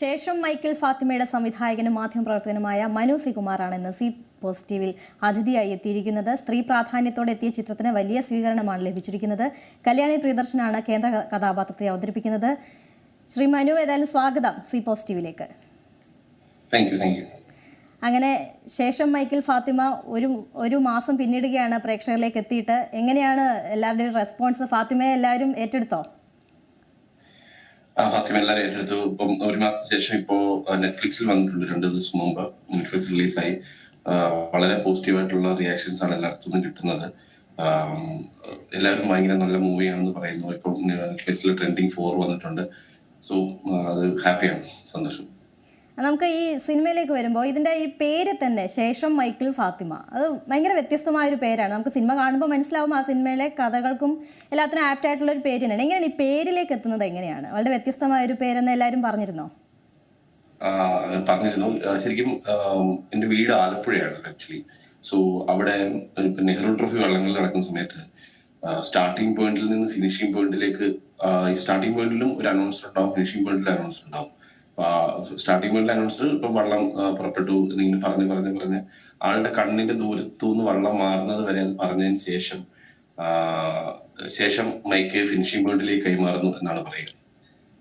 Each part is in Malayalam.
ശേഷം മൈക്കിൾ ഫാത്തിമയുടെ സംവിധായകനും മാധ്യമപ്രവർത്തകനുമായ മനു സികുമാറാണ് ഇന്ന് സി പോസിറ്റീവിൽ അതിഥിയായി എത്തിയിരിക്കുന്നത്. സ്ത്രീ പ്രാധാന്യത്തോടെ എത്തിയ ചിത്രത്തിന് വലിയ സ്വീകരണമാണ് ലഭിച്ചിരിക്കുന്നത്. കല്യാണി പ്രിയദർശനാണ് കേന്ദ്ര കഥാപാത്രത്തെ അവതരിപ്പിക്കുന്നത്. ശ്രീ മനു ഏതായാലും സ്വാഗതം സി പോസിറ്റീവിലേക്ക്. അങ്ങനെ ശേഷം മൈക്കിൾ ഫാത്തിമ ഒരു ഒരു മാസം പിന്നിടുകയാണ് പ്രേക്ഷകരിലേക്ക് എത്തിയിട്ട്. എങ്ങനെയാണ് എല്ലാവരുടെയും റെസ്പോൺസ് ഫാത്തിമയെ എല്ലാവരും ഏറ്റെടുത്തോ? ഫാത്തിമ എല്ലാവരും ഏറ്റെടുത്തു. ഇപ്പം ഒരു മാസത്തിന് ശേഷം ഇപ്പോ നെറ്റ്ഫ്ലിക്സിൽ വന്നിട്ടുണ്ട്. രണ്ട് ദിവസം മുമ്പ് നെറ്റ്ഫ്ലിക്സ് റിലീസായി വളരെ പോസിറ്റീവായിട്ടുള്ള റിയാക്ഷൻസ് ആണ് എല്ലായിടത്തു നിന്നും കിട്ടുന്നത്. എല്ലാവരും ഭയങ്കര നല്ല മൂവിയാണെന്ന് പറയുന്നു. ഇപ്പം നെറ്റ്ഫ്ലിക്സിൽ ട്രെൻഡിങ് ഫോർ വന്നിട്ടുണ്ട്. സോ അത് ഹാപ്പിയാണ് സന്തോഷം. നമുക്ക് ഈ സിനിമയിലേക്ക് വരുമ്പോൾ ഇതിന്റെ ഈ പേര് തന്നെ ശേഷം മൈക്കിൾ ഫാത്തിമ. അത് ഭയങ്കര വ്യത്യസ്തമായ ഒരു പേരാണ്. നമുക്ക് സിനിമ കാണുമ്പോൾ മനസ്സിലാവും ആ സിനിമയിലെ കഥകൾക്കും എല്ലാത്തിനും ആപ്റ്റ് ആയിട്ടുള്ള ഒരു പേര് തന്നെയാണ്. എങ്ങനെയാണ് ഈ പേരിലേക്ക് എത്തുന്നത് എങ്ങനെയാണ്? വളരെ വ്യത്യസ്തമായ ഒരു പേരെന്ന് എല്ലാവരും പറഞ്ഞിരുന്നോ? പറഞ്ഞിരുന്നു. ശരിക്കും എന്റെ വീട് ആലപ്പുഴയാണ് ആക്ച്വലി സോ അവിടെ നെഹ്റു ട്രോഫി വള്ളങ്ങളിൽ നടക്കുന്ന സമയത്ത് സ്റ്റാർട്ടിംഗ് പോയിന്റിൽ നിന്ന് ഫിനിഷിംഗ് പോയിന്റിലേക്ക് സ്റ്റാർട്ടിംഗ് പോയിന്റിലും ഒരു അനൗൺസർ ഉണ്ടാവും ഫിനിഷിംഗ് പോയിന്റിൽ അനൗൺസ് ഉണ്ടാവും. സ്റ്റാർട്ടിംഗ് പോയിന്റിൽ അനൗൺസ് ഇപ്പൊ വള്ളം പുറപ്പെട്ടു. എന്നിങ്ങനെ പറഞ്ഞ് പറഞ്ഞ് പറഞ്ഞ്. ആളുടെ കണ്ണിന്റെ ദൂരത്തു നിന്ന് വള്ളം മാറുന്നത് വരെ അത് പറഞ്ഞതിന് ശേഷം ശേഷം മൈക്ക് ഫിനിഷിംഗ് പോയിന്റിലേക്ക് കൈമാറുന്നു എന്നാണ് പറയുന്നത്.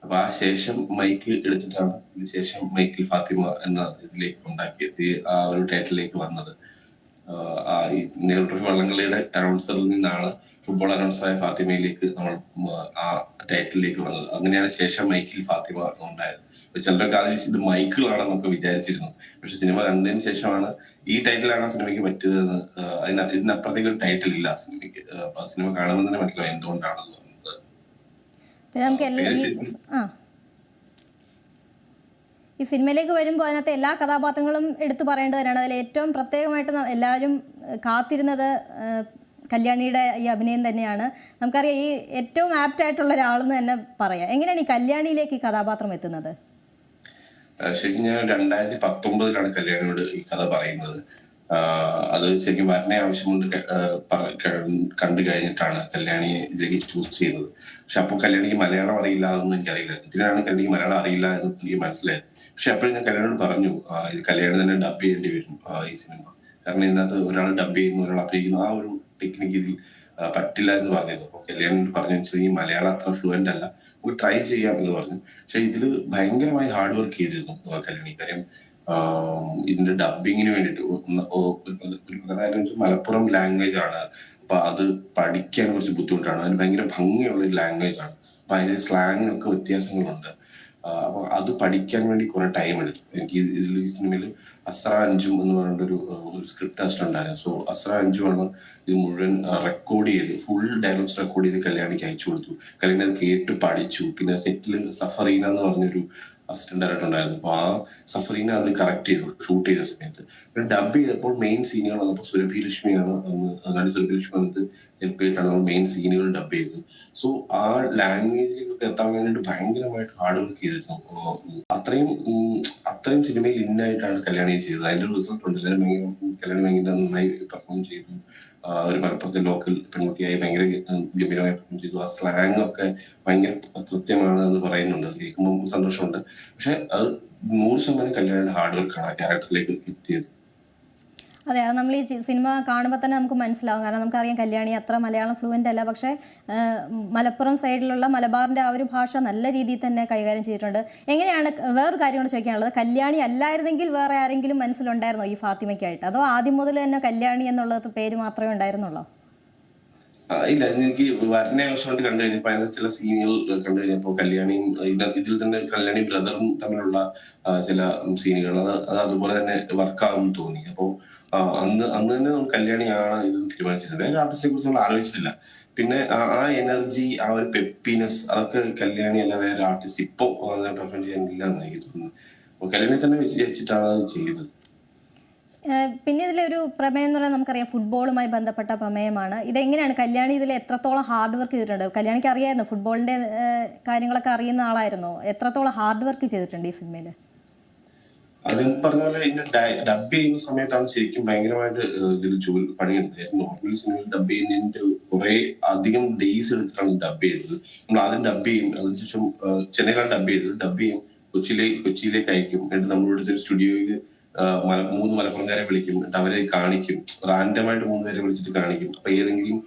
അപ്പൊ ആ ശേഷം മൈക്ക് എടുത്തിട്ടാണ് ഇതിന് ശേഷം മൈക്കിൽ ഫാത്തിമ എന്ന ഇതിലേക്ക് ഉണ്ടാക്കിയത് ആ ഒരു ടൈറ്റിലേക്ക് വന്നത്. ഈ നെഹ്റു ട്രോഫി വള്ളംകളിയുടെ അനൗൺസറിൽ നിന്നാണ് ഫുട്ബോൾ അനൗൺസറായ ഫാത്തിമയിലേക്ക് നമ്മൾ ആ ടൈറ്റിലേക്ക് വന്നത്. അങ്ങനെയാണ് ശേഷം മൈക്കിൽ ഫാത്തിമ ഉണ്ടായത്. ചിലരൊക്കെ ആദ്യം ഇത് മൈക്കിളാണെന്നൊക്കെ വിചാരിച്ചിരുന്നു. പക്ഷെ സിനിമ കണ്ടതിന് ശേഷമാണ് ഈ ടൈറ്റിലാണ് ആ സിനിമയ്ക്ക് പറ്റിയതെന്ന് അതിന് ഇതിനപ്പുറത്തേക്ക് ഒരു ടൈറ്റിൽ ഇല്ല ആ സിനിമയ്ക്ക്. അപ്പൊ ആ സിനിമ കാണുമ്പോൾ തന്നെ മനസ്സിലാവും എന്തുകൊണ്ടാണ് തോന്നുന്നത് പിന്നെ നമുക്ക് എല്ലാ ഈ ആ. ഈ സിനിമയിലേക്ക് വരുമ്പോൾ അതിനകത്ത് എല്ലാ കഥാപാത്രങ്ങളും എടുത്തു പറയേണ്ടത് തന്നെയാണ്. അതിൽ ഏറ്റവും പ്രത്യേകമായിട്ട് എല്ലാവരും കാത്തിരുന്നത് കല്യാണിയുടെ ഈ അഭിനയം തന്നെയാണ്. നമുക്കറിയാം ഈ ഏറ്റവും ആപ്റ്റായിട്ടുള്ള ഒരാളെന്ന് തന്നെ പറയാം. എങ്ങനെയാണ് ഈ കല്യാണിയിലേക്ക് ഈ കഥാപാത്രം എത്തുന്നത്? ശരിക്കും ഞാൻ രണ്ടായിരത്തി പത്തൊമ്പതിലാണ് കല്യാണിയോട് ഈ കഥ പറയുന്നത്. അത് ശരിക്കും വരനെ ആവശ്യമുണ്ട് കണ്ടു കഴിഞ്ഞിട്ടാണ് കല്യാണിയെ ഇതിലേക്ക് ചൂസ് ചെയ്യുന്നത്. പക്ഷെ അപ്പോൾ കല്യാണിക്ക് മലയാളം അറിയില്ല എന്നൊന്നും എനിക്കറിയില്ല. പിന്നെയാണ് കല്യാണിക്ക് മലയാളം അറിയില്ല എന്ന് എനിക്ക് മനസ്സിലായത്. പക്ഷെ അപ്പോഴും ഞാൻ കല്യാണിയോട് പറഞ്ഞു ഇത് കല്യാണി തന്നെ ഡബ് ചെയ്യേണ്ടി വരും ഈ സിനിമ. കാരണം ഇതിനകത്ത് ഒരാൾ ഡബ് ചെയ്യുന്നു ഒരാൾ അഭിനയിക്കുന്നു ആ ഒരു ടെക്നിക്ക് ഇതിൽ പറ്റില്ല എന്ന് പറഞ്ഞത് അപ്പോൾ കല്യാണി പറഞ്ഞു വെച്ചാൽ ഈ മലയാളം അത്ര ഫ്ലുവന്റ് അല്ല. നമുക്ക് ട്രൈ ചെയ്യാം എന്ന് പറഞ്ഞു. പക്ഷെ ഇതിൽ ഭയങ്കരമായി ഹാർഡ് വർക്ക് ചെയ്തിരുന്നു കല്യാണി. കാര്യം ഇതിന്റെ ഡബിങ്ങിന് വേണ്ടിയിട്ട്. ഒരു പ്രധ- ഒരു പ്രധാന മലപ്പുറം ലാംഗ്വേജ് ആണ്. അപ്പൊ അത് പഠിക്കാൻ കുറച്ച് ബുദ്ധിമുട്ടാണ്. അതിന് ഭയങ്കര ഭംഗിയുള്ള ഒരു ലാംഗ്വേജ് ആണ്. അപ്പൊ അതിന്റെ സ്ലാങ്ങിനൊക്കെ വ്യത്യാസങ്ങളുണ്ട്. അപ്പൊ അത് പഠിക്കാൻ വേണ്ടി കുറെ ടൈം എടുത്തു. എനിക്ക് ഇത് ഇതിൽ ഈ സിനിമയിൽ അസ്ര അഞ്ചും എന്ന് പറഞ്ഞിട്ട് ഒരു സ്ക്രിപ്റ്റ് ടെസ്റ്റ് ഉണ്ടായിരുന്നു. സോ അസ്ര അഞ്ചുമാണ് ഇത് മുഴുവൻ റെക്കോർഡ് ചെയ്ത് ഫുൾ ഡയലോഗ്സ് റെക്കോർഡ് ചെയ്ത് കല്യാണിക്ക് അയച്ചു കൊടുത്തു. കല്യാണി അത് കേട്ട് പഠിച്ചു. പിന്നെ സെറ്റിൽ സഫറീന എന്ന് പറഞ്ഞൊരു അസിസ്റ്റന്റ് ഡയറക്ടർ ഉണ്ടായിരുന്നു. അപ്പൊ ആ സഫറീന അത് കറക്റ്റ് ചെയ്തു ഷൂട്ട് ചെയ്ത സമയത്ത്. പിന്നെ ഡബ് ചെയ്തപ്പോൾ മെയിൻ സീനുകൾ വന്നപ്പോൾ സുരഭി ലക്ഷ്മിയാണ് നടി സുരഭി ലക്ഷ്മി വന്നിട്ട് ഹെൽപ്പ് ചെയ്തിട്ടാണ് നമ്മൾ മെയിൻ സീനുകൾ ഡബ് ചെയ്തത്. സോ ആ ലാംഗ്വേജിലേക്കൊക്കെ എത്താൻ വേണ്ടിയിട്ട് ഭയങ്കരമായിട്ട് ഹാർഡ് വർക്ക് ചെയ്തിരുന്നു. അത്രയും അത്രയും സിനിമയിൽ ഇന്നായിട്ടാണ് കല്യാണി ചെയ്തത് അതിന്റെ റിസൾട്ട് ഉണ്ട്. കല്യാണ ഭയങ്കര കല്യാണ ഭയങ്കര നന്നായി പെർഫോം ചെയ്തു. ഒരു മലപ്പുറത്തെ ലോക്കൽ പെൺകുട്ടിയായി ഭയങ്കര ഗംഭീരമായി പെർഫോം ചെയ്തു. ആ സ്ലാങ് ഒക്കെ ഭയങ്കര കൃത്യമാണ് എന്ന് പറയുന്നുണ്ട്. കേൾക്കുമ്പോൾ സന്തോഷമുണ്ട്. പക്ഷെ അത് നൂറ് ശതമാനം കല്യാണ ഹാർഡ് വർക്കാണ് ആ ക്യാരക്ടറിലേക്ക് എത്തിയത്. അതെ അത് നമ്മൾ ഈ സിനിമ കാണുമ്പോൾ തന്നെ നമുക്ക് മനസ്സിലാവും. കാരണം നമുക്കറിയാം കല്യാണി അത്ര മലയാളം ഫ്ലുവന്റ് അല്ല. പക്ഷേ മലപ്പുറം സൈഡിലുള്ള മലബാറിന്റെ ആ ഒരു ഭാഷ നല്ല രീതിയിൽ തന്നെ കൈകാര്യം ചെയ്തിട്ടുണ്ട്. എങ്ങനെയാണ് വേറൊരു കാര്യം കൂടെ ചോദിക്കാനുള്ളത്. കല്യാണി അല്ലായിരുന്നെങ്കിൽ വേറെ ആരെങ്കിലും മനസ്സിലുണ്ടായിരുന്നോ ഈ ഫാത്തിമയ്ക്കായിട്ട്? അതോ ആദ്യം മുതൽ തന്നെ കല്യാണി എന്നുള്ളത് പേര് മാത്രമേ ഉണ്ടായിരുന്നുള്ളോ? ഇല്ല. എനിക്ക് വരനെ ആവശ്യം കൊണ്ട് കണ്ടു കഴിഞ്ഞപ്പോ. അതിനകത്ത് ചില സീനുകൾ കണ്ടു കഴിഞ്ഞപ്പോൾ കല്യാണിയും ഇതിൽ തന്നെ കല്യാണി ബ്രദറും തമ്മിലുള്ള ചില സീനുകൾ അത് അത് അതുപോലെ തന്നെ വർക്കാകും തോന്നി. അപ്പോ ആ, അന്ന് അന്ന് തന്നെ നമ്മൾ കല്യാണിയാണ് ഇത് തീരുമാനിച്ചിട്ടുണ്ട് വേറെ ആർട്ടിസ്റ്റിനെ കുറിച്ച് നമ്മൾ ആലോചിച്ചിട്ടില്ല. പിന്നെ ആ- എനർജി ആ ഒരു പെപ്പിനെസ് അതൊക്കെ കല്യാണി അല്ല വേറെ ആർട്ടിസ്റ്റ് ഇപ്പൊ പെർഫോം ചെയ്യാനില്ല എന്ന് എനിക്ക് തോന്നുന്നു അപ്പൊ കല്യാണി തന്നെ വിചാരിച്ചിട്ടാണ് അത് ചെയ്തത്. പിന്നെ ഇതിലൊരു പ്രമേയം എന്ന് പറയുന്നത് നമുക്കറിയാം ഫുട്ബോളുമായി ബന്ധപ്പെട്ട പ്രമേയമാണ്. ഇതെങ്ങനെയാണ് കല്യാണി ഇതിൽ എത്രത്തോളം ഹാർഡ് വർക്ക് ചെയ്തിട്ടുണ്ട്? കല്യാണിക്ക് അറിയായിരുന്നു? ഫുട്ബോളിന്റെ കാര്യങ്ങളൊക്കെ അറിയുന്ന ആളായിരുന്നു? എത്രത്തോളം ഹാർഡ് വർക്ക് ചെയ്തിട്ടുണ്ട് ഈ സിനിമയിൽ അത് പറഞ്ഞ പോലെ ഇതിന്റെ ഡബ് ചെയ്യുന്ന സമയത്താണ് ശരിക്കും ഭയങ്കരമായിട്ട് ഇതിൽ ജോലി പണിയെടുത്തത് നോർമൽ സിനിമയിൽ ഡബ് ചെയ്യുന്നതിന്റെ കുറെ അധികം ഡേയ്സ് എടുത്തിട്ടാണ് ഡബ് ചെയ്തത് നമ്മൾ ആദ്യം ഡബ് ചെയ്യും അതിനുശേഷം ചെന്നൈയിലാണ് ഡബ് ചെയ്തത് ഡബ് ചെയ്യും കൊച്ചിയിലേക്ക് കൊച്ചിയിലേക്ക് അയക്കും. എന്നിട്ട് നമ്മളിവിടുത്തെ ഒരു സ്റ്റുഡിയോയിൽ മൂന്ന് മലപ്പുറംകാരെ വിളിക്കും. എന്നിട്ട് അവരെ കാണിക്കും. റാൻഡമായിട്ട് മൂന്ന് പേരെ വിളിച്ചിട്ട് കാണിക്കും. അപ്പൊ ഏതെങ്കിലും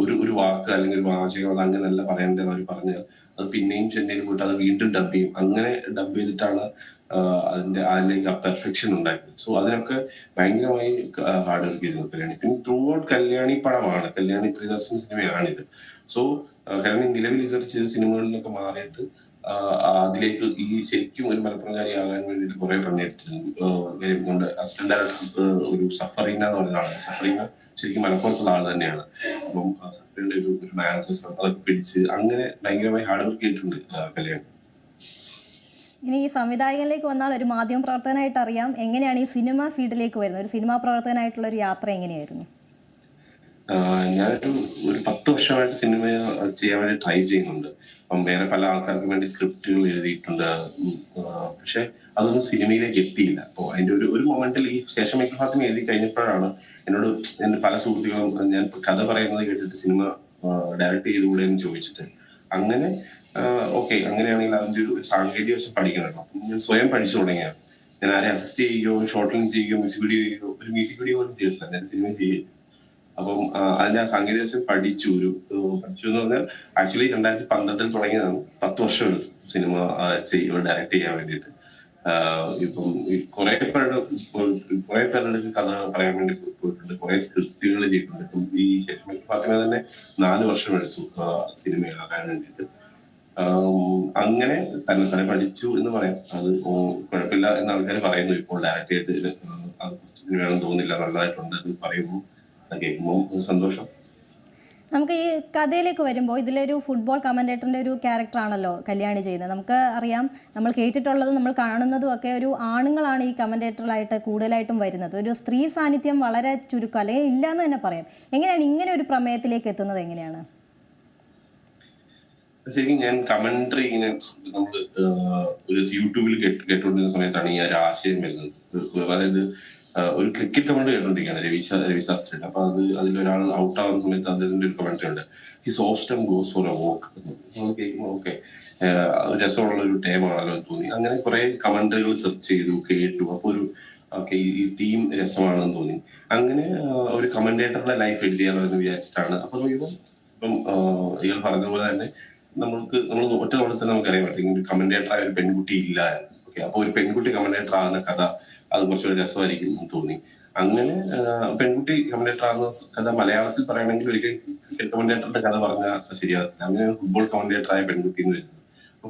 ഒരു ഒരു വാക്ക് അല്ലെങ്കിൽ ഒരു വാചകം അത് അങ്ങനെയല്ല പറയേണ്ടത് അവർ പറഞ്ഞാൽ അത് പിന്നെയും ചെന്നൈയിൽ പോയിട്ട് അത് വീണ്ടും ഡബ് ചെയ്യും. അങ്ങനെ ഡബ് ചെയ്തിട്ടാണ് അതിന്റെ അതിലേക്ക് ആ പെർഫെക്ഷൻ ഉണ്ടായിരുന്നു. സോ അതിനൊക്കെ ഭയങ്കരമായി ഹാർഡ് വർക്ക് ചെയ്തിരുന്നു കല്യാണി. പിന്നെ ത്രൂ ഔട്ട് കല്യാണി പടമാണ്. കല്യാണി പ്രിയദർശൻ സിനിമയാണിത്. സോ കല്യാണി നിലവിൽ ഇതൊരു ചെയ്ത സിനിമകളിലൊക്കെ മാറിയിട്ട് അതിലേക്ക് ഈ ശരിക്കും ഒരു മലപ്പുറംകാരി ആകാൻ വേണ്ടിയിട്ട് കുറെ പണിയെടുത്തിരുന്നു. കൊണ്ട് അസിസ്റ്റന്റ് ഡയറക്ടർ ഒരു സഫറീന എന്ന് പറയുന്ന ആളാണ്. സഫറീന ശരിക്കും മലപ്പുറത്തുള്ള ആൾ തന്നെയാണ്. അപ്പം സഫറീനയുടെ ഒരു ഒരു മാനറിസം അതൊക്കെ പിടിച്ച് അങ്ങനെ ഭയങ്കരമായി ഹാർഡ് വർക്ക് ചെയ്തിട്ടുണ്ട് കല്യാണി. ഇനി ഈ സംവിധായകനിലേക്ക് വന്നാൽ ഒരു മാധ്യമ പ്രവർത്തകനായിട്ട് അറിയാം. എങ്ങനെയാണ് ഈ സിനിമ ഫീൽഡിലേക്ക് വരുന്നത്? ഒരു സിനിമാ പ്രവർത്തകനായിട്ടുള്ള ഒരു യാത്ര എങ്ങനെയായിരുന്നു? ഞാനൊരു ഒരു പത്ത് വർഷമായിട്ട് സിനിമ ചെയ്യാൻ വേണ്ടി ട്രൈ ചെയ്യുന്നുണ്ട്. അപ്പം വേറെ പല ആൾക്കാർക്ക് വേണ്ടി സ്ക്രിപ്റ്റുകൾ എഴുതിയിട്ടുണ്ട്. പക്ഷെ അതൊന്നും സിനിമയിലേക്ക് എത്തിയില്ല. അപ്പോൾ അതിന്റെ ഒരു ഒരു മൊമെന്റിൽ ഈ ശേഷം ഫാത്തിമ എഴുതി കഴിഞ്ഞപ്പോഴാണ് എന്നോട് എന്റെ പല സുഹൃത്തുക്കളും ഞാൻ കഥ പറയുന്നത് കേട്ടിട്ട് സിനിമ ഡയറക്റ്റ് ചെയ്തുകൂടെ എന്ന് ചോദിച്ചിട്ട്. അങ്ങനെ ഓക്കെ അങ്ങനെയാണെങ്കിൽ അതിന്റെ ഒരു സാങ്കേതിക വശം പഠിക്കണം ഞാൻ സ്വയം പഠിച്ചു തുടങ്ങിയാൽ ഞാൻ ആരെ അസിസ്റ്റ് ചെയ്യുകയോ ഷോർട്ട് ഫിലിം ചെയ്യുകയോ മ്യൂസിക് വീഡിയോ ചെയ്യുകയോ ഒരു മ്യൂസിക് വീഡിയോ പോലും ചെയ്തിട്ടില്ല. ഞാൻ സിനിമ ചെയ്യുക അപ്പം അതിന്റെ സാങ്കേതിക വശം പഠിച്ചു ഒരു പഠിച്ചു എന്ന് പറഞ്ഞാൽ ആക്ച്വലി രണ്ടായിരത്തി പന്ത്രണ്ടിൽ തുടങ്ങിയതാണ്. പത്ത് വർഷം എടുത്തു സിനിമ ചെയ്യുക ഡയറക്ട് ചെയ്യാൻ വേണ്ടിയിട്ട്. ഇപ്പം കുറെ പേരുടെ കുറെ പേരുടെ കഥ പറയാൻ വേണ്ടി പോയിട്ടുണ്ട്. കുറെ സ്ക്രിപ്റ്റുകൾ ചെയ്തിട്ടുണ്ട്. ഇപ്പം ഈ ശേഷം ഫാത്തിമ തന്നെ നാല് വർഷം എടുത്തു സിനിമ ആകാൻ വേണ്ടിയിട്ട്. അങ്ങനെ തന്നെ തന്നെ പഠിച്ചു എന്ന് പറയാം. അത് കുഴപ്പമില്ല എന്ന് ആൾക്കാർ പറയുന്നു. ഇപ്പോൾ ഡയറക്റ്റ് ആയിട്ട് അത് ഫസ്റ്റ് സിനിമയാണെന്ന് തോന്നുന്നില്ല നല്ലതായിട്ടുണ്ട് എന്ന് പറയുമ്പോൾ കേൾക്കുമ്പോൾ സന്തോഷം. നമുക്ക് ഈ കഥയിലേക്ക് വരുമ്പോൾ ഇതിലൊരു ഫുട്ബോൾ കമന്റേറ്ററിന്റെ ഒരു ക്യാരക്ടറാണല്ലോ കല്യാണി ചെയ്യുന്നത്. നമുക്ക് അറിയാം നമ്മൾ കേട്ടിട്ടുള്ളതും നമ്മൾ കാണുന്നതും ഒക്കെ ഒരു ആണുങ്ങളാണ് ഈ കമന്റേറ്ററിലായിട്ട് കൂടുതലായിട്ടും വരുന്നത്. ഒരു സ്ത്രീ സാന്നിധ്യം വളരെ ചുരുക്കം അല്ലെങ്കിൽ ഇല്ലയെന്ന് തന്നെ പറയാം. എങ്ങനെയാണ് ഇങ്ങനെ ഒരു പ്രമേയത്തിലേക്ക് എത്തുന്നത്? എങ്ങനെയാണ്? ശരിക്കും ഞാൻ കമന്ററി ഇങ്ങനെ നമ്മൾ ഒരു യൂട്യൂബിൽ കേട്ട് കേട്ടുകൊണ്ടിരുന്ന സമയത്താണ് ഈ ഒരു ആശയം വരുന്നത്. അതായത് ഒരു ക്രിക്കറ്റ് കമന്റ് കേട്ടോണ്ടിരിക്കുകയാണ് രവി രവിശാസ്ത്രിയുടെ രവി ശാസ്ത്രി അപ്പൊ അത് അതിലൊരാൾ ഔട്ട് ആവുന്ന സമയത്ത് അദ്ദേഹത്തിന്റെ ഒരു കമന്ററി ഉണ്ട്. His autumn goes for a walk okay രസമുള്ള ഒരു ടൈമാണല്ലോ എന്ന് തോന്നി. അങ്ങനെ കുറെ കമന്ററികൾ സെർച്ച് ചെയ്തു കേട്ടു. അപ്പൊ ഒരു ഓക്കെ ഈ തീം രസമാണെന്ന് തോന്നി. അങ്ങനെ ഒരു കമന്റേറ്ററുടെ ലൈഫ് എഴുതിയാലോ എന്ന് വിചാരിച്ചിട്ടാണ്. അപ്പൊ ഇപ്പം ഇയാൾ പറഞ്ഞ പോലെ തന്നെ നമ്മൾക്ക് നമ്മൾ ഒറ്റ തവണ തന്നെ നമുക്കറിയാൻ പറ്റും. ഒരു കമന്റേറ്റർ ആയ ഒരു പെൺകുട്ടി ഇല്ല ഓക്കെ അപ്പൊ ഒരു പെൺകുട്ടി കമന്റേറ്റർ ആകുന്ന കഥ അത് കുറച്ചുകൂടി രസമായിരിക്കും എന്ന് തോന്നി. അങ്ങനെ പെൺകുട്ടി കമന്റേറ്റർ ആകുന്ന കഥ മലയാളത്തിൽ പറയണമെങ്കിൽ ഒരിക്കലും കമന്റേറ്ററിന്റെ കഥ പറഞ്ഞാൽ ശരിയാകത്തില്ല. അങ്ങനെ ഫുട്ബോൾ കമന്റേറ്റർ ആയ പെൺകുട്ടി എന്ന് വരുന്നത്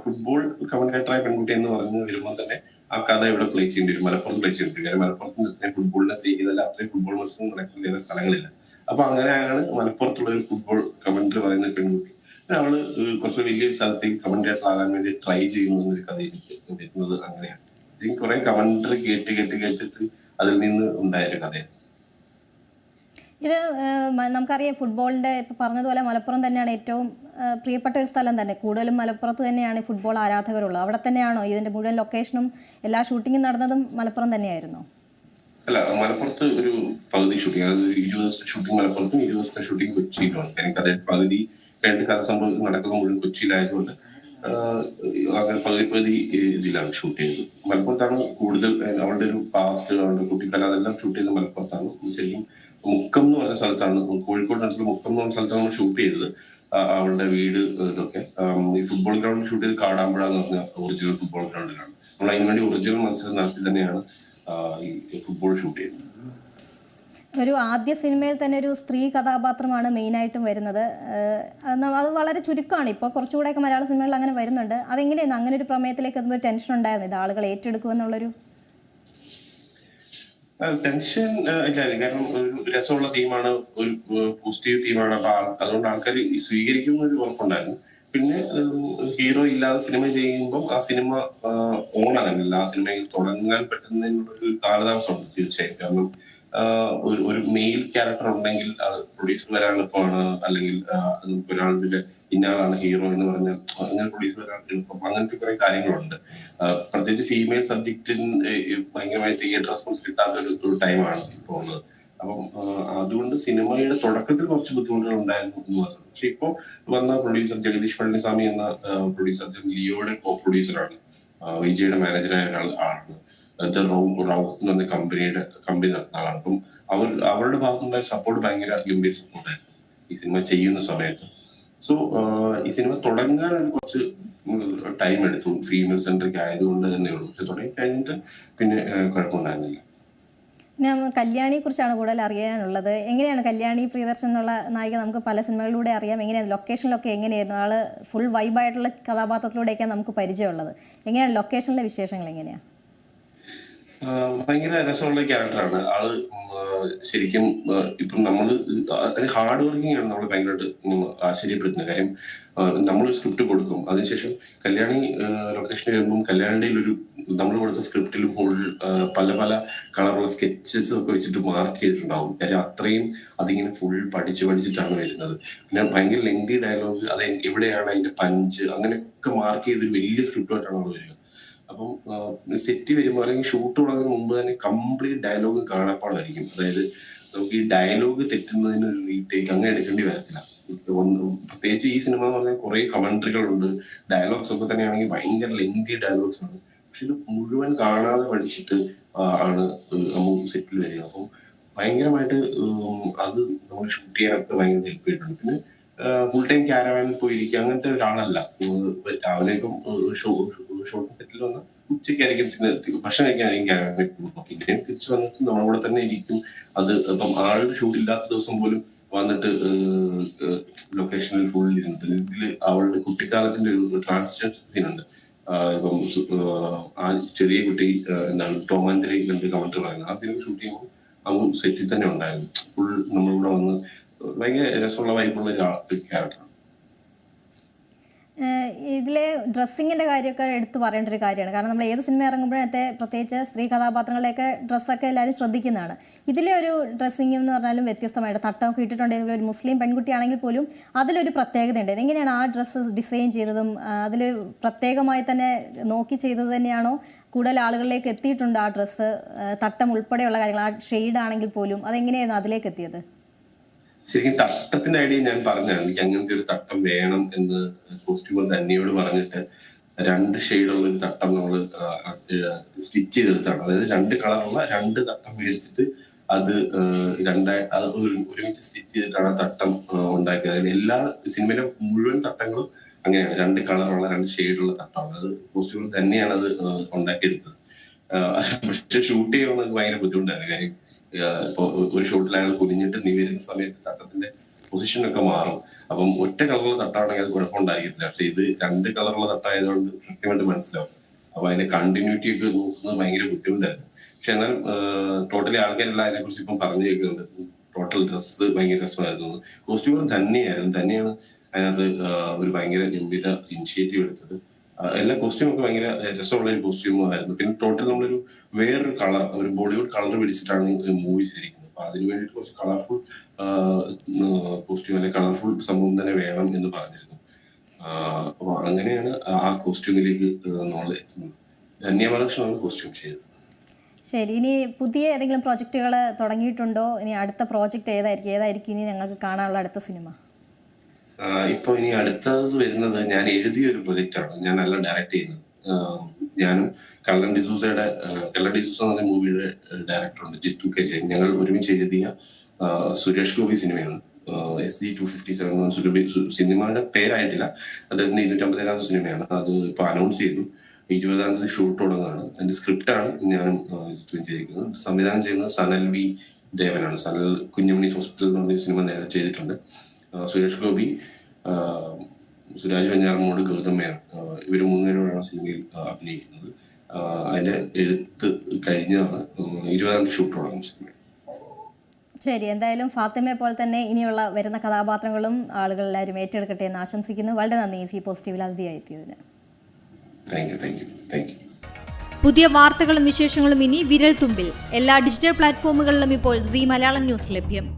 ഫുട്ബോൾ കമന്റേറ്റർ ആയ പെൺകുട്ടി എന്ന് പറഞ്ഞു വരുമ്പോൾ തന്നെ ആ കഥ ഇവിടെ പ്ലേസ് ചെയ്യേണ്ടി വരും. മലപ്പുറത്ത് പ്ലേസ് ചെയ്യേണ്ടി വരും. കാരണം മലപ്പുറത്ത് അത്രയും ഫുട്ബോളിനെ സ്നേഹിക്കുന്നല്ല അത്രയും ഫുട്ബോൾ മത്സരം നടക്കുന്ന സ്ഥലങ്ങളില്ല. അപ്പൊ അങ്ങനെയാണ് മലപ്പുറത്തുള്ള ഒരു ഫുട്ബോൾ കമന്ററി പറയുന്ന പെൺകുട്ടി. ഏഹ് കുറച്ച് വലിയൊരു സ്ഥലത്തേക്ക് കമന്റേറ്റർ ആകാൻ വേണ്ടി ട്രൈ ചെയ്യുന്ന ഒരു കഥ എനിക്ക് വരുന്നത് അങ്ങനെയാണ്. എനിക്ക് കുറെ കമന്ററി കേട്ട് കേട്ട് കേട്ടിട്ട് അതിൽ നിന്ന് ഉണ്ടായ ഒരു കഥയാണ്. ഇത് നമുക്കറിയാം ഫുട്ബോളിന്റെ ഇപ്പോൾ പറഞ്ഞതുപോലെ മലപ്പുറം തന്നെയാണ് ഏറ്റവും പ്രിയപ്പെട്ട ഒരു സ്ഥലം തന്നെ. കൂടുതലും മലപ്പുറത്ത് തന്നെയാണ് ഫുട്ബോൾ ആരാധകരുള്ളത്. അവിടെ തന്നെയാണോ ഇതിന്റെ മുഴുവൻ ലൊക്കേഷനും എല്ലാ ഷൂട്ടിങ്ങും നടന്നതും മലപ്പുറം തന്നെയായിരുന്നോ? അല്ല മലപ്പുറത്ത് ഒരു പകുതി ഷൂട്ടിംഗ് അതായത് ഇരുപത് ദിവസത്തെ ഷൂട്ടിംഗ് മലപ്പുറത്തും ഇരുപത് ദിവസത്തെ ഷൂട്ടിംഗ് കൊച്ചിയിലുമാണ്. എനിക്കത് പകുതി രണ്ട് കഥ സംഭവം നടക്കുന്ന മുഴുവൻ കൊച്ചിയിലായതുകൊണ്ട് അങ്ങനെ പകുതി പകുതി ഇതിലാണ് ഷൂട്ട് ചെയ്തത്. മലപ്പുറത്താണ് കൂടുതൽ അവളുടെ ഒരു പാസ്റ്റ് അവളുടെ കുട്ടിക്കാലം അതെല്ലാം ഷൂട്ട് ചെയ്തത് മലപ്പുറത്താണ്. ശരിക്കും മുക്കം എന്ന് പറഞ്ഞ സ്ഥലത്താണ്. കോഴിക്കോട് നടത്തുന്ന മുക്കം എന്ന് പറഞ്ഞ സ്ഥലത്താണ് ഷൂട്ട് ചെയ്തത്. അവളുടെ വീട് ഇതൊക്കെ. ഈ ഫുട്ബോൾ ഗ്രൗണ്ട് ഷൂട്ട് ചെയ്ത് കാടാമ്പുഴ എന്ന് പറഞ്ഞ ഒറിജിനൽ ഫുട്ബോൾ ഗ്രൗണ്ടിലാണ് നമ്മൾ അതിനുവേണ്ടി ഒറിജിനൽ മത്സരം നടത്തി തന്നെയാണ് ഈ ഫുട്ബോൾ ഷൂട്ട് ചെയ്യുന്നത് ഒരു ആദ്യ സിനിമയിൽ തന്നെ ഒരു സ്ത്രീ കഥാപാത്രമാണ് മെയിനായിട്ടും വരുന്നത്. അത് വളരെ ചുരുക്കമാണ്. ഇപ്പോൾ കുറച്ചുകൂടെയൊക്കെ മലയാള സിനിമകളിൽ അങ്ങനെ വരുന്നുണ്ട്. അതെങ്ങനെയാണ് അങ്ങനെ ഒരു പ്രമേയത്തിലേക്ക് എത്തുമ്പോൾ ടെൻഷൻ ഉണ്ടായിരുന്നു? ഇത് ആളുകൾ ഏറ്റെടുക്കുമെന്നുള്ളൊരു ടെൻഷൻ ഇല്ലായിരുന്നു കാരണം ഒരു രസമുള്ള തീമാണ്. ഒരു പോസിറ്റീവ് തീമാണ്. അപ്പൊ അതുകൊണ്ട് ആൾക്കാർ സ്വീകരിക്കുന്ന ഒരു ഉറപ്പുണ്ടായിരുന്നു. പിന്നെ ഹീറോ ഇല്ലാതെ സിനിമ ചെയ്യുമ്പോൾ ആ സിനിമ ഓൺ ആകുന്നില്ല. ആ സിനിമയിൽ തുടങ്ങാൻ പറ്റുന്നതിനുള്ള ഒരു കാലതാമസമുണ്ട് തീർച്ചയായും കാരണം ഒരു മെയിൽ ക്യാരക്ടർ ഉണ്ടെങ്കിൽ അത് പ്രൊഡ്യൂസർ വരാൻ എളുപ്പമാണ് അല്ലെങ്കിൽ ഒരാളുടെ ഇന്നയാളാണ് ഹീറോ എന്ന് പറഞ്ഞാൽ അങ്ങനെ പ്രൊഡ്യൂസർ വരാൻ എളുപ്പം. അങ്ങനത്തെ കുറെ കാര്യങ്ങളുണ്ട്. പ്രത്യേകിച്ച് ഫീമെയിൽ സബ്ജക്റ്റിന് ഭയങ്കരമായി തിയേറ്റർ റെസ്പോൺസ് കിട്ടാത്ത ഒരു ടൈമാണ് ഇപ്പോൾ ഉള്ളത്. അപ്പം അതുകൊണ്ട് സിനിമയുടെ തുടക്കത്തിൽ കുറച്ച് ബുദ്ധിമുട്ടുകൾ ഉണ്ടായിരുന്നു എന്ന് പറഞ്ഞു പക്ഷെ ഇപ്പോൾ വന്ന പ്രൊഡ്യൂസർ ജഗദീഷ് പളനിസ്വാമി എന്ന പ്രൊഡ്യൂസർ ലിയോയുടെ കോ പ്രൊഡ്യൂസറാണ് വിജയുടെ മാനേജറായ ഒരാൾ ആണ്. അത് റൗ- റൗട്ട് എന്ന് കമ്പനിയുടെ കമ്പനി നടത്തുന്ന ആളാണ്. അപ്പം അവർ അവരുടെ ഭാഗത്തുള്ള സപ്പോർട്ട് ഭയങ്കര ഗംഭീര സപ്പോർട്ടായിരുന്നു ഈ സിനിമ ചെയ്യുന്ന സമയത്ത്. സോ ഈ സിനിമ തുടങ്ങാൻ കുറച്ച് ടൈം എടുത്തു. ഫീമെയിൽ സെൻട്രിക് ആയതുകൊണ്ട് തന്നെ ഉള്ളൂ. പക്ഷെ തുടങ്ങി കഴിഞ്ഞിട്ട് പിന്നെ കുഴപ്പമുണ്ടായിരുന്നില്ല. ഞാൻ കല്യാണിയെ കുറിച്ചാണ് കൂടുതൽ അറിയാനുള്ളത്. എങ്ങനെയാണ് കല്യാണി പ്രിയദർശൻ എന്നുള്ള നായിക നമുക്ക് പല സിനിമകളിലൂടെ അറിയാം. എങ്ങനെയാണ് ലൊക്കേഷനിലൊക്കെ എങ്ങനെയായിരുന്നു? ആൾ ഫുൾ വൈബായിട്ടുള്ള കഥാപാത്രത്തിലൂടെയൊക്കെയാണ് നമുക്ക് പരിചയമുള്ളത്. എങ്ങനെയാണ് ലൊക്കേഷനിലെ വിശേഷങ്ങൾ എങ്ങനെയാണ് ഭയങ്കര രസമുള്ള ക്യാരക്ടറാണ്. ആൾ ശരിക്കും ഇപ്പം നമ്മൾ അതിന് ഹാർഡ് വർക്കിംഗ് ആണ് നമ്മൾ ഭയങ്കരമായിട്ട് ആശ്ചര്യപ്പെടുത്തുന്നത് കാര്യം. നമ്മൾ സ്ക്രിപ്റ്റ് കൊടുക്കും. അതിനുശേഷം കല്യാണി ലൊക്കേഷനിൽ വരുമ്പം കല്യാണിയിൽ ഒരു നമ്മൾ കൊടുത്ത സ്ക്രിപ്റ്റിൽ ഫുൾ പല പല കളറുള്ള സ്കെച്ചസ് ഒക്കെ വെച്ചിട്ട് മാർക്ക് ചെയ്തിട്ടുണ്ടാവും. കാര്യം അത്രയും അതിങ്ങനെ ഫുൾ പഠിച്ച് പഠിച്ചിട്ടാണ് വരുന്നത്. പിന്നെ ഭയങ്കര ലെങ്തി ഡയലോഗ് അത് എവിടെയാണ് അതിന്റെ പഞ്ച് അങ്ങനെയൊക്കെ മാർക്ക് ചെയ്ത് വലിയ സ്ക്രിപ്റ്റായിട്ടാണ് നമ്മൾ വരിക അപ്പം സെറ്റ് വരുമ്പോൾ അല്ലെങ്കിൽ ഷൂട്ട് തുടങ്ങുന്ന മുമ്പ് തന്നെ കംപ്ലീറ്റ് ഡയലോഗ് കാണാപ്പാടായിരിക്കും. അതായത് നമുക്ക് ഈ ഡയലോഗ് തെറ്റുന്നതിന് ഒരു റീടേക്ക് അങ്ങനെ എടുക്കേണ്ടി വരത്തില്ല. പ്രത്യേകിച്ച് ഈ സിനിമ എന്ന് പറഞ്ഞാൽ കുറെ കമന്ററികളുണ്ട് ഡയലോഗ്സ് ഒക്കെ തന്നെയാണെങ്കിൽ ഭയങ്കര ലെങ്തി ഡയലോഗ്സ് ആണ്. പക്ഷെ ഇത് മുഴുവൻ കാണാതെ പഠിച്ചിട്ട് ആണ് നമ്മൾ സെറ്റിൽ വരിക. അപ്പം ഭയങ്കരമായിട്ട് അത് നമ്മൾ ഷൂട്ട് ചെയ്യാനൊക്കെ ഭയങ്കര ഹെൽപ്പ് ചെയ്തിട്ടുണ്ട്. പിന്നെ ഫുൾ ടൈം ക്യാരവാനിൽ പോയിരിക്കുക അങ്ങനത്തെ ഒരാളല്ല. രാവിലേക്കും രാവിലെയൊക്കെ ഷോട്ട് സെറ്റിൽ വന്ന് ഉച്ചയ്ക്കായിരിക്കും പിന്നെ ഭക്ഷണം കഴിക്കാനായിരിക്കും പോകും പിന്നെ തിരിച്ചു വന്നിട്ട് നമ്മളവിടെ തന്നെ ഇരിക്കും. അത് ഇപ്പം ആളുടെ ഷൂട്ട് ഇല്ലാത്ത ദിവസം പോലും വന്നിട്ട് ലൊക്കേഷനിൽ ഫുൾ ഇരുന്നിട്ട്. ഇതിൽ അവളുടെ കുട്ടിക്കാലത്തിന്റെ ഒരു ട്രാൻസ്ജെൻഡർ സീനുണ്ട് ഇപ്പം ആ ചെറിയ കുട്ടി എന്താണ് ടോമാഞ്ചറി കണ്ട് കമന്റ് പറയുന്നത്. ആ സിനിമ ഷൂട്ട് ചെയ്യുമ്പോൾ അവൻ സെറ്റിൽ തന്നെ ഉണ്ടായിരുന്നു. ഫുൾ നമ്മളിവിടെ വന്ന് ഭയങ്കര രസമുള്ള വൈബുള്ള ക്യാരക്ടറാണ് ഏഹ് ഇതിലെ ഡ്രസ്സിങ്ങിന്റെ കാര്യമൊക്കെ എടുത്തു പറയേണ്ട ഒരു കാര്യമാണ്. കാരണം നമ്മൾ ഏത് സിനിമ ഇറങ്ങുമ്പോഴത്തെ പ്രത്യേകിച്ച് സ്ത്രീ കഥാപാത്രങ്ങളുടെയൊക്കെ ഡ്രസ്സൊക്കെ എല്ലാവരും ശ്രദ്ധിക്കുന്നതാണ്. ഇതിലെ ഒരു ഡ്രസ്സിങ് എന്ന് പറഞ്ഞാലും വ്യത്യസ്തമായിട്ട് തട്ടമൊക്കെ ഇട്ടിട്ടുണ്ടെങ്കിൽ ഒരു മുസ്ലിം പെൺകുട്ടിയാണെങ്കിൽ പോലും അതിലൊരു പ്രത്യേകതയുണ്ട്. എങ്ങനെയാണ് ആ ഡ്രസ്സ് ഡിസൈൻ ചെയ്തതും അതിൽ പ്രത്യേകമായി തന്നെ നോക്കി ചെയ്തത് തന്നെയാണോ? കൂടുതൽ ആളുകളിലേക്ക് എത്തിയിട്ടുണ്ട് ആ ഡ്രസ്സ് തട്ടം ഉൾപ്പെടെയുള്ള കാര്യങ്ങൾ ആ ഷെയ്ഡാണെങ്കിൽ പോലും അതെങ്ങനെയായിരുന്നു അതിലേക്ക് എത്തിയത്? ശരിക്കും തട്ടത്തിന്റെ ഐഡിയ ഞാൻ പറഞ്ഞതാണ് എനിക്ക് അങ്ങനത്തെ ഒരു തട്ടം വേണം എന്ന് കോസ്റ്റ്യൂമർ തന്നെയോട് പറഞ്ഞിട്ട് രണ്ട് ഷെയ്ഡുള്ള ഒരു തട്ടം നമ്മൾ സ്റ്റിച്ച് ചെയ്തെടുത്താണ്. അതായത് രണ്ട് കളറുള്ള രണ്ട് തട്ടം മേടിച്ചിട്ട് അത് രണ്ടായി അത് ഒരു- ഒരുമിച്ച് സ്റ്റിച്ച് ചെയ്തിട്ടാണ് ആ തട്ടം ഉണ്ടാക്കിയത്. അതിൽ എല്ലാ സിനിമയിലെ മുഴുവൻ തട്ടങ്ങളും അങ്ങനെയാണ്. രണ്ട് കളറുള്ള രണ്ട് ഷെയ്ഡുള്ള തട്ടമാണ്. അത് കോസ്റ്റ്യൂമർ തന്നെയാണ് അത് ഉണ്ടാക്കിയെടുത്തത്. പക്ഷെ ഷൂട്ട് ചെയ്യുമ്പോൾ ഭയങ്കര ബുദ്ധിമുട്ടായിരുന്നു. കാര്യം ഇപ്പൊ ഒരു ഷോട്ടിൽ അയാൾ നീ വരുന്ന സമയത്ത് തട്ടത്തിന്റെ പൊസിഷൻ ഒക്കെ മാറും. അപ്പം ഒറ്റ കളറുള്ള തട്ടാണെങ്കിൽ അത് കുഴപ്പമുണ്ടായിരിക്കില്ല പക്ഷെ ഇത് രണ്ട് കളറുള്ള തട്ടായതുകൊണ്ട് കൃത്യമായിട്ട് മനസ്സിലാവും. അപ്പൊ അതിന്റെ കണ്ടിന്യൂറ്റി ഒക്കെ നോക്കുന്നത് ഭയങ്കര ബുദ്ധിമുട്ടായിരുന്നു. പക്ഷെ എന്നാലും ടോട്ടലി ആൾക്കാരെല്ലാം അതിനെ കുറിച്ച് ഇപ്പം പറഞ്ഞു കേൾക്കുന്നുണ്ട്. ടോട്ടൽ ഡ്രസ്സ് ഭയങ്കര രസമായിരുന്നു കോസ്റ്റ്യൂമർ തന്നെയായിരുന്നു. തന്നെയാണ് അതിനകത്ത് ഒരു ഭയങ്കര ഗംഭീര ഇനിഷ്യേറ്റീവ് എടുത്തത്. എല്ലാ കോസ്റ്റ്യൂം ഒക്കെ ഭയങ്കര രസമുള്ള ഒരു കോസ്റ്റ്യൂമും ആയിരുന്നു. പിന്നെ ടോട്ടൽ നമ്മളൊരു വേറൊരു കളർ ഒരു ബോളിവുഡ് കളർ പിടിച്ചിട്ടാണ് മൂവി ചെയ്തിരിക്കുന്നത്. അപ്പൊ അതിന് വേണ്ടിയിട്ട് കുറച്ച് കളർഫുൾ കോസ്റ്റ്യൂം അല്ലെങ്കിൽ കളർഫുൾ സംഭവം തന്നെ വേണം എന്ന് പറഞ്ഞിരുന്നു. അപ്പൊ അങ്ങനെയാണ് ആ കോസ്റ്റ്യൂമിലേക്ക് നമ്മൾ എത്തുന്നത്. ധന്യബാലകൃഷ്ണനാണ് കോസ്റ്റ്യൂം ചെയ്തത്. ശരി ഇനി പുതിയ ഏതെങ്കിലും പ്രോജക്റ്റുകൾ തുടങ്ങിയിട്ടുണ്ടോ? ഇനി അടുത്ത പ്രോജക്റ്റ് ഏതായിരിക്കും? ഏതായിരിക്കും ഇനി ഞങ്ങൾക്ക് കാണാനുള്ള അടുത്ത സിനിമ? ഇപ്പൊ ഇനി അടുത്തത് വരുന്നത് ഞാൻ എഴുതിയ ഒരു പ്രൊജക്റ്റ് ആണ്. ഞാൻ അല്ല ഡയറക്ട് ചെയ്യുന്നത് ഞാനും കള്ളൻ ഡിസൂസയുടെ കള്ളൻ ഡിസൂസ എന്ന മൂവിയുടെ ഡയറക്ടറുണ്ട് ജിത്തു കെ ജയൻ. ഞങ്ങൾ ഒരുമിച്ച് എഴുതിയ സുരേഷ് ഗോപി സിനിമയാണ്. S D two fifty seven സിനിമയുടെ പേരായിട്ടില്ല. അദ്ദേഹത്തിന്റെ ഇരുന്നൂറ്റമ്പത്തേഴാമത്തെ സിനിമയാണ്. അത് ഇപ്പൊ അനൗൺസ് ചെയ്തു. ഇരുപതാം തീയതി ഷൂട്ട് തുടങ്ങുകയാണ്. അതിന്റെ സ്ക്രിപ്റ്റാണ് ഞാനും ചെയ്തിരിക്കുന്നത്. സംവിധാനം ചെയ്യുന്നത് സനൽ വി ദേവനാണ്. സനൽ കുഞ്ഞുമണി ഹോസ്പിറ്റൽ എന്ന് സിനിമ നേരത്തെ ചെയ്തിട്ടുണ്ട്. സുരേഷ് ഗോപി സുരാജ് വെഞ്ഞാറമ്മോട് ഗൗതം മേനോൻ ഇവർ മൂന്നുപേരോടാണ് സിനിമയിൽ അഭിനയിക്കുന്നത്. അതിന്റെ എഴുത്ത് കഴിഞ്ഞാണ് ഇരുപതാം തീയതി ഷൂട്ട് തുടങ്ങും സിനിമ ശരി എന്തായാലും ഫാത്തിമയെ പോലെ തന്നെ ഇനിയുള്ള വരുന്ന കഥാപാത്രങ്ങളും ആളുകൾ എല്ലാവരും ഏറ്റെടുക്കട്ടെ എന്ന് ആശംസിക്കുന്നു. വളരെ നന്ദി സി പോസിറ്റീവിൽ അതിഥിയായി എത്തിയതിന് thank you thank you thank you പുതിയ വാർത്തകളും വിശേഷങ്ങളും ഇനി വിരൽ തുമ്പിൽ എല്ലാ ഡിജിറ്റൽ പ്ലാറ്റ്ഫോമുകളിലും ഇപ്പോൾ സി മലയാളം ന്യൂസ് ലഭ്യം.